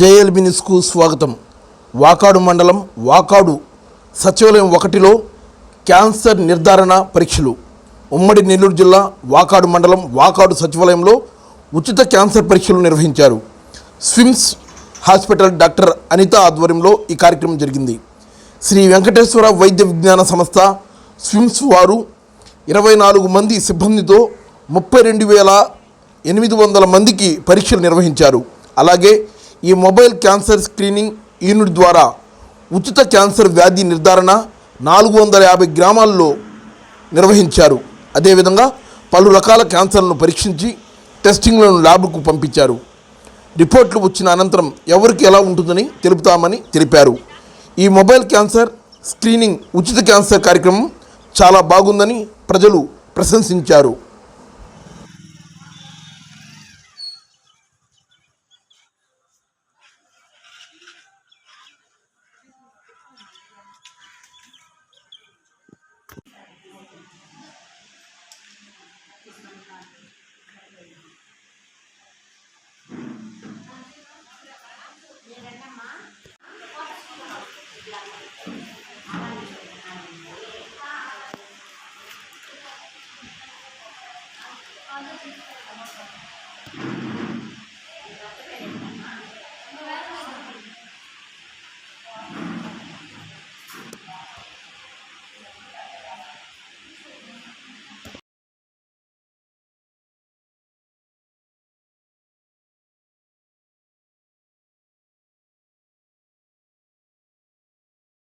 JLB న్యూస్కు స్వాగతం. వాకాడు మండలం వాకాడు సచివాలయం ఒకటిలో క్యాన్సర్ నిర్ధారణ పరీక్షలు. ఉమ్మడి నెల్లూరు జిల్లా వాకాడు మండలం వాకాడు సచివాలయంలో ఉచిత క్యాన్సర్ పరీక్షలు నిర్వహించారు. స్విమ్స్ హాస్పిటల్ డాక్టర్ అనిత ఆధ్వర్యంలో ఈ కార్యక్రమం జరిగింది. శ్రీ వెంకటేశ్వర వైద్య విజ్ఞాన సంస్థ స్విమ్స్ వారు ఇరవై నాలుగు మంది సిబ్బందితో ముప్పై రెండు వేల ఎనిమిది వందల మందికి పరీక్షలు నిర్వహించారు. అలాగే ఈ మొబైల్ క్యాన్సర్ స్క్రీనింగ్ యూనిట్ ద్వారా ఉచిత క్యాన్సర్ వ్యాధి నిర్ధారణ నాలుగు వందల యాభై గ్రామాల్లో నిర్వహించారు. అదేవిధంగా పలు రకాల క్యాన్సర్లను పరీక్షించి టెస్టింగ్లను ల్యాబ్కు పంపించారు. రిపోర్ట్లు వచ్చిన అనంతరం ఎవరికి ఎలా ఉంటుందని తెలుపుతామని తెలిపారు. ఈ మొబైల్ క్యాన్సర్ స్క్రీనింగ్ ఉచిత క్యాన్సర్ కార్యక్రమం చాలా బాగుందని ప్రజలు ప్రశంసించారు.